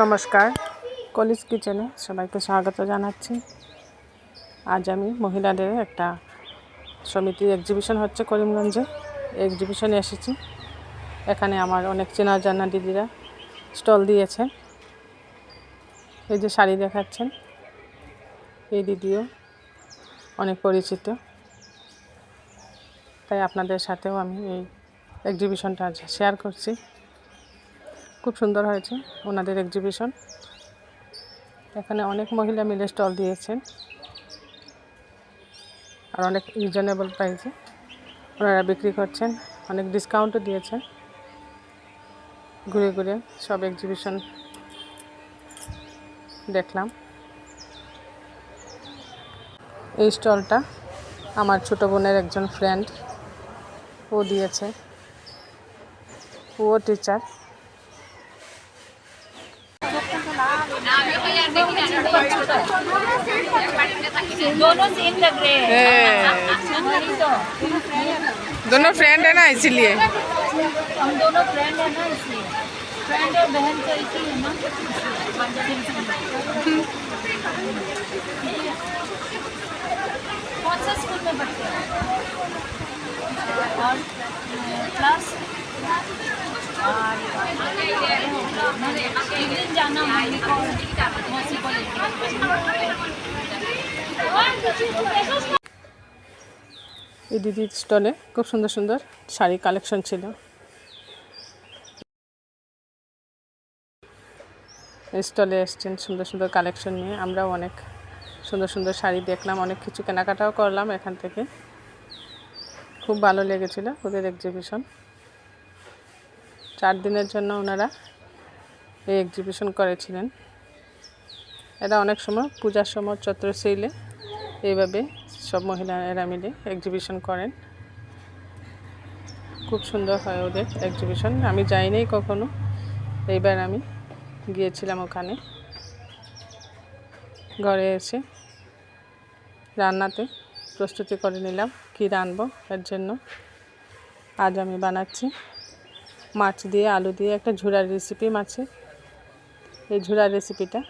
নমস্কার কলিজ কিচেনে সবাইকে স্বাগত জানাচ্ছি। আজ আমি মহিলাদের একটা সমিতির এক্সিবিশন হচ্ছে করিমগঞ্জে। এক্সিবিশনে এসেছি। এখানে আমার অনেক চেনা জানা দিদিরা স্টল দিয়েছেন। এই যে শাড়ি দেখাচ্ছেন, এই দিদিও অনেক পরিচিত। তাই আপনাদের সাথেও আমি এই এক্সিবিশনটা শেয়ার করছি। খুব সুন্দর হয়েছে ওনাদের এক্সিবিশন এখানে অনেক মহিলা মিলে স্টল দিয়েছেন। আর অনেক রিজনেবল প্রাইসে ওনারা বিক্রি করছেন। অনেক ডিসকাউন্টও দিয়েছেন। ঘুরে ঘুরে সব এক্সিবিশন দেখলাম। এই স্টলটা আমার ছোটো বোনের একজন ফ্রেন্ড ও দিয়েছে। ও টিচার दोनों फ्रेंड है। ना इसीलिए हम दोनों फ्रेंड है ना, इसलिए। फ्रेंड और बहन तो इसी है ना कौन सा स्कूल में पढ़ते हो? और क्लास এই দিদির স্টলে খুব সুন্দর সুন্দর শাড়ি কালেকশন ছিল। স্টলে এসছেন সুন্দর সুন্দর কালেকশন নিয়ে। আমরাও অনেক সুন্দর সুন্দর শাড়ি দেখলাম, অনেক কিছু কেনাকাটাও করলাম এখান থেকে। খুব ভালো লেগেছিল ওদের এক্সিবিশন চার দিনের জন্য ওনারা এই এক্সিবিশন করেছিলেন। এরা অনেক সময় পূজার সময় চত্র এইভাবে সব মহিলারা মিলে এক্সিবিশন করেন। খুব সুন্দর হয় ওদের এক্সিবিশন আমি যাইনি কখনো। এইবার আমি গিয়েছিলাম ওখানে। ঘরে এসে রান্নাতে প্রস্তুতি করে নিলাম, কী রানবো এর জন্য। আজ আমি বানাচ্ছি। মাছ দিয়ে, আলু দিয়ে একটা ঝুড়ার রেসিপি মাছের এই ঝুড়ার রেসিপিটা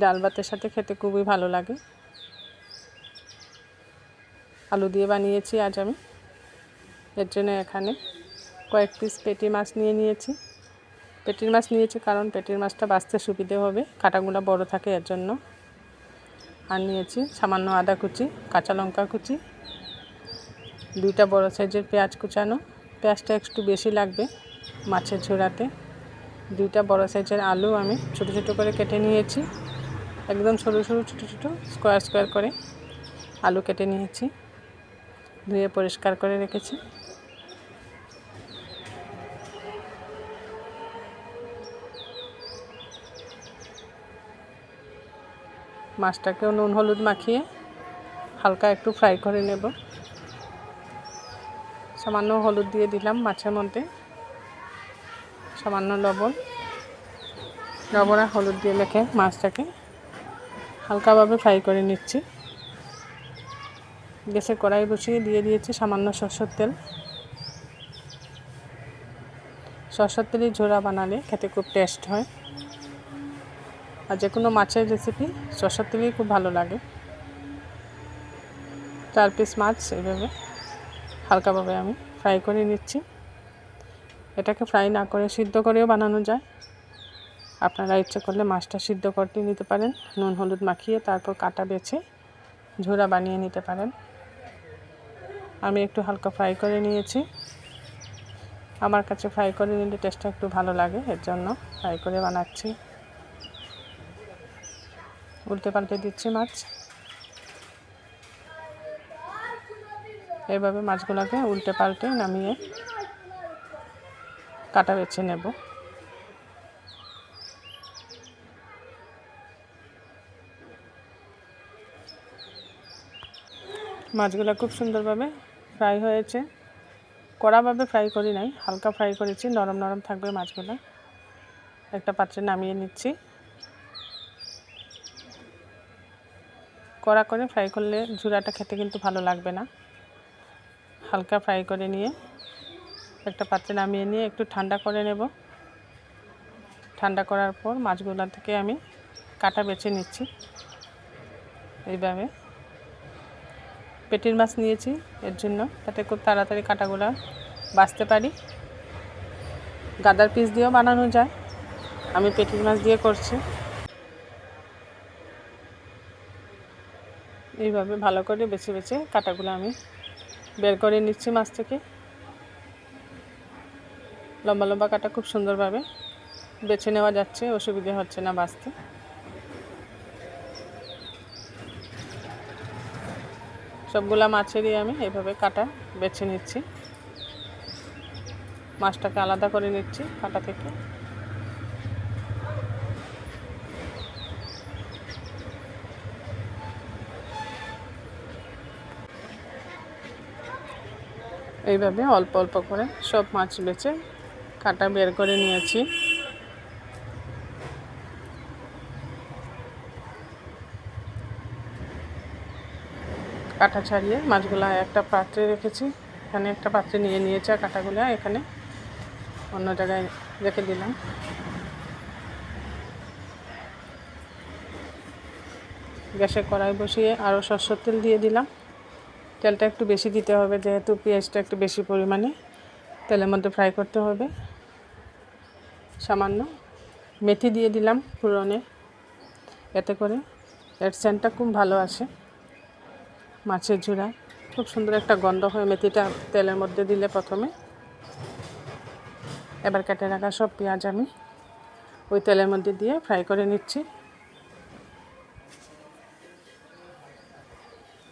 ডাল ভাতের সাথে খেতে খুবই ভালো লাগে। আলু দিয়ে বানিয়েছি আজ আমি। এর জন্য এখানে কয়েক পিস পেটি মাছ নিয়ে নিয়েছি। পেটির মাছ নিয়েছি কারণ পেটির মাছটা বাঁচতে সুবিধে হবে, কাটাগুলো বড় থাকে এর জন্য। আর নিয়েছি সামান্য আদা কুচি, কাঁচা লঙ্কা কুচি, দুইটা বড় সাইজের পেঁয়াজ কুচানো পেঁয়াজটা একটু বেশি লাগবে মাছের ঝোড়াতে দুইটা বড় সাইজের আলু আমি ছোটো ছোটো করে কেটে নিয়েছি। একদম সরু সরু, ছোটো ছোটো, স্কোয়ার স্কোয়ার করে আলু কেটে নিয়েছি। ধুয়ে পরিষ্কার করে রেখেছি। মাছটাকেও নুন, হলুদ মাখিয়ে হালকা একটু ফ্রাই করে নেব। সামান্য হলুদ দিয়ে দিলাম মাছের মধ্যে। সামান্য লবণ। লবণ আর হলুদ দিয়ে মেখে মাছটাকে হালকাভাবে ফ্রাই করে নিচ্ছি। গ্যাসে কড়াই বসিয়ে দিয়ে দিয়েছি সামান্য সরষের তেল। সরষের তেলের ঝোড়া বানালে খেতে খুব টেস্ট হয়। আর যে কোনো মাছের রেসিপি সরষের তেলেই খুব ভালো লাগে। চার পিস মাছ এইভাবে। হালকাভাবে আমি ফ্রাই করে নিচ্ছি। এটাকে ফ্রাই না করে সিদ্ধ করেও বানানো যায়। আপনারা ইচ্ছে করলে মাছটা সিদ্ধ করতে নিতে পারেন। নুন, হলুদ মাখিয়ে তারপর কাটা বেছে ঝোড়া বানিয়ে নিতে পারেন। আমি একটু হালকা ফ্রাই করে নিয়েছি। আমার কাছে ফ্রাই করে নিলে টেস্টটা একটু ভালো লাগে, এর জন্য ফ্রাই করে বানাচ্ছি। উল্টে পাল্টে দিচ্ছি মাছ। এইভাবে মাছগুলোকে উল্টে পাল্টে নামিয়ে কাটা বেছে নেব। মাছগুলো খুব সুন্দরভাবে ফ্রাই হয়েছে। কড়াভাবে ফ্রাই করি নাই, হালকা ফ্রাই করেছি, নরম নরম থাকবে মাছগুলো। একটা পাত্রে নামিয়ে নিচ্ছি। কড়া করে ফ্রাই করলে ঝুড়াটা খেতে কিন্তু ভালো লাগবে না। হালকা ফ্রাই করে নিয়ে একটা পাত্রে নামিয়ে নিয়ে একটু ঠান্ডা করে নেব। ঠান্ডা করার পর মাছগুলো থেকে আমি কাটা বেছে নিচ্ছি। এইভাবে পেটির মাছ নিয়েছি এর জন্য যাতে খুব তাড়াতাড়ি কাটাগুলো বাছতে পারি। গাদার পিস দিয়েও বানানো যায়। আমি পেটির মাছ দিয়ে করছি। এইভাবে ভালো করে বেছে বেছে কাটাগুলো আমি বের করে নিচ্ছি মাছ থেকে। লম্বা লম্বা কাটা খুব সুন্দরভাবে বেছে নেওয়া যাচ্ছে, অসুবিধে হচ্ছে না বাঁচতে। সবগুলা মাছেরই আমি এভাবে কাটা বেছে নিচ্ছি। মাছটাকে আলাদা করে নিচ্ছি কাটা থেকে। এইভাবে অল্প অল্প করে সব মাছ বেছে কাটা বের করে নিয়েছি। কাটা ছাড়িয়ে মাছগুলো একটা পাত্রে রেখেছি, এখানে একটা পাত্রে নিয়ে নিয়েছি আর কাটাগুলো এখানে অন্য জায়গায় রেখে দিলাম। গ্যাসে কড়াই বসিয়ে আরও সরষের তেল দিয়ে দিলাম। তেলটা একটু বেশি দিতে হবে, যেহেতু পেঁয়াজটা একটু বেশি পরিমাণে তেলের মধ্যে ফ্রাই করতে হবে। সামান্য মেথি দিয়ে দিলাম ফুরনে এতে করে এর সেন্টটা খুব ভালো আসে। মাছের ঝুড়া, খুব সুন্দর একটা গন্ধ হয় মেথিটা তেলের মধ্যে দিলে প্রথমে। এবার কেটে রাখা সব পেঁয়াজ আমি ওই তেলের মধ্যে দিয়ে ফ্রাই করে নিচ্ছি।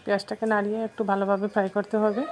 পেঁয়াজটাকে নাড়িয়ে একটু ভালোভাবে ফ্রাই করতে হবে।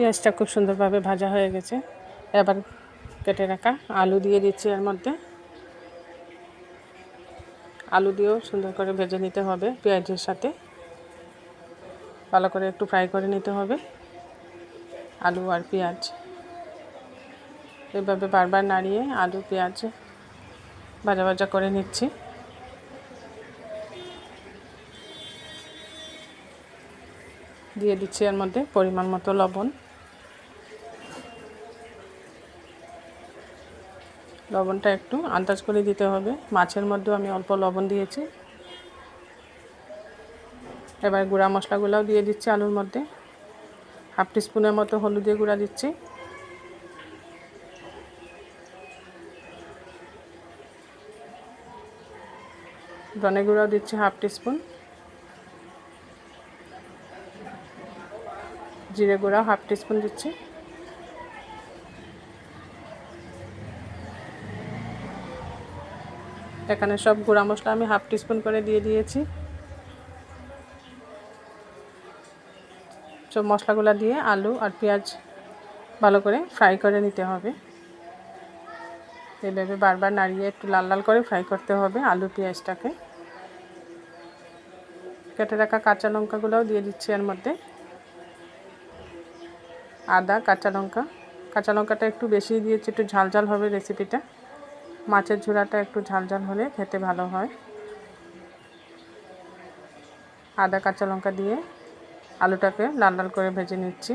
পেঁয়াজটা খুব সুন্দরভাবে ভাজা হয়ে গেছে। এবার কেটে রাখা আলু দিয়ে দিচ্ছি এর মধ্যে। আলু দিয়েও সুন্দর করে ভেজে নিতে হবে পেঁয়াজের সাথে। ভালো করে একটু ফ্রাই করে নিতে হবে আলু আর পেঁয়াজ। এভাবে বারবার নাড়িয়ে আলু, পেঁয়াজ ভাজা ভাজা করে নিচ্ছি। দিয়ে দিচ্ছি এর মধ্যে পরিমাণ মতো লবণ। লবণটা একটু আন্দাজ করে দিতে হবে। মাছের মধ্যেও আমি অল্প লবণ দিয়েছি। এবার গুঁড়া মশলাগুলোও দিয়ে দিচ্ছি আলুর মধ্যে। হাফ টিস্পুনের মতো হলুদের গুঁড়া দিচ্ছি। ধনে গুঁড়াও দিচ্ছি হাফ টিস্পুন জিরে গুঁড়াও হাফ টিস্পুন দিচ্ছি। এখানে সব গুঁড়া মশলা আমি হাফ টিস্পুন করে দিয়ে দিয়েছি। সব মশলাগুলো দিয়ে আলু আর পেঁয়াজ ভালো করে ফ্রাই করে নিতে হবে। এইভাবে বারবার নাড়িয়ে একটু লাল লাল করে ফ্রাই করতে হবে আলু পেঁয়াজটাকে। কেটে রাখা কাঁচা লঙ্কাগুলোও দিয়ে দিচ্ছি এর মধ্যে। আদা, কাঁচা লঙ্কা। কাঁচা লঙ্কাটা একটু বেশি দিয়েছি, একটু ঝাল ঝাল হবে রেসিপিটা। মাছের ঝোড়াটা একটু ঝাল ঝাল হলে খেতে ভালো হয়। আদা, কাঁচা লঙ্কা দিয়ে আলুটাকে লাল লাল করে ভেজে নিচ্ছি।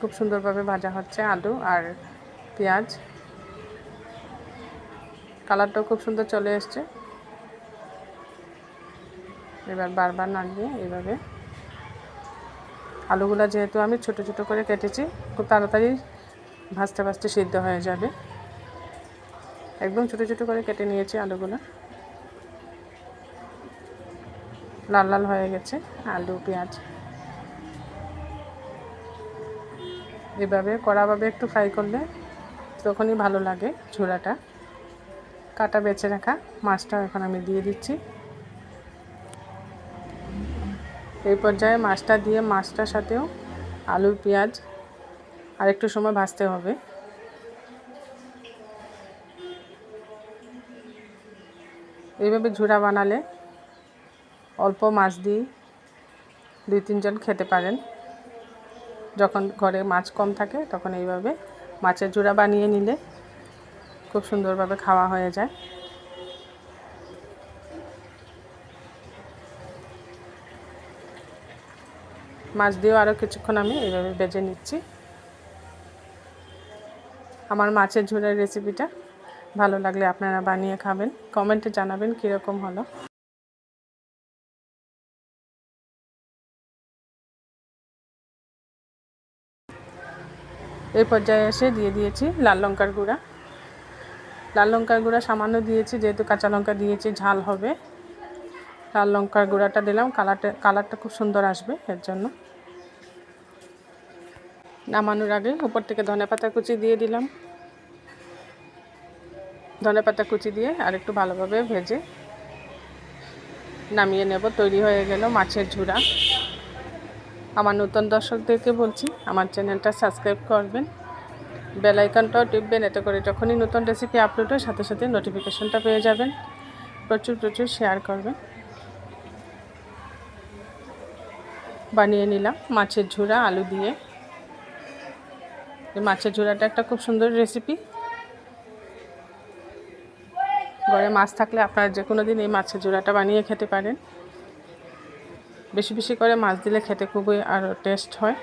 খুব সুন্দরভাবে ভাজা হচ্ছে আলু আর পেঁয়াজ। কালারটাও খুব সুন্দর চলে এসছে। এবার বারবার নাড়িয়ে এভাবে আলুগুলো যেহেতু আমি ছোট ছোট করে কেটেছি, খুব তাড়াতাড়ি ভাজতে ভাজতে সিদ্ধ হয়ে যাবে। একদম ছোট ছোট করে কেটে নিয়েছি আলুগুলো। লাল লাল হয়ে গেছে, আলু, পেঁয়াজ। এভাবে, কড়াভাবে একটু ফ্রাই করলে তখনই ভালো লাগে ঝোড়াটা কাটা বেছে রাখা মাছটাও এখন আমি দিয়ে দিচ্ছি। এই পর্যায়ে মাছটা দিয়ে মাছটার সাথেও আলু, পেঁয়াজ আর একটু সময় ভাজতে হবে। এইভাবে ঝুড়া বানালে অল্প মাছ দিয়ে দুই তিনজন খেতে পারেন। যখন ঘরে মাছ কম থাকে তখন এইভাবে মাছের জোড়া বানিয়ে নিলে খুব সুন্দরভাবে খাওয়া হয়ে যায়। মাছ দিয়েও আরও কিছুক্ষণ আমি এইভাবে বেজে নিচ্ছি। আমার মাছের ঝোলের রেসিপিটা ভালো লাগলে আপনারা বানিয়ে খাবেন। কমেন্টে জানাবেন কীরকম হলো। এই পর্যায়ে এসে দিয়ে দিয়েছি লাল লঙ্কার গুঁড়া। লাল লঙ্কার গুঁড়া সামান্য দিয়েছি, যেহেতু কাঁচা লঙ্কা দিয়েছি, ঝাল হবে। লাল লঙ্কার গুঁড়াটা দিলাম। কালারটা কালারটা খুব সুন্দর আসবে এর জন্য। নামানোর আগে উপর থেকে ধনে পাতা কুচি দিয়ে দিলাম। ধনে পাতা কুচি দিয়ে আর একটু ভালোভাবে ভেজে নামিয়ে নেব। তৈরি হয়ে গেল মাছের ঝুড়া। আমার নতুন দর্শকদেরকে বলছি, আমার চ্যানেলটা সাবস্ক্রাইব করবেন। বেল আইকনটাও টিপবেন, এতে করে যখনই নতুন রেসিপি আপলোড হয়, সাথে সাথে নোটিফিকেশনটা পেয়ে যাবেন। প্রচুর প্রচুর শেয়ার করবেন। বানিয়ে নিলাম মাছের ঝোড়া, আলু দিয়ে। মাছের ঝোড়াটা একটা খুব সুন্দর রেসিপি ঘরে মাছ থাকলে আপনারা যে কোনো দিন এই মাছের ঝোড়াটা বানিয়ে খেতে পারেন। বেশি বেশি করে মাছ দিলে খেতে খুবই আরও টেস্ট হয়।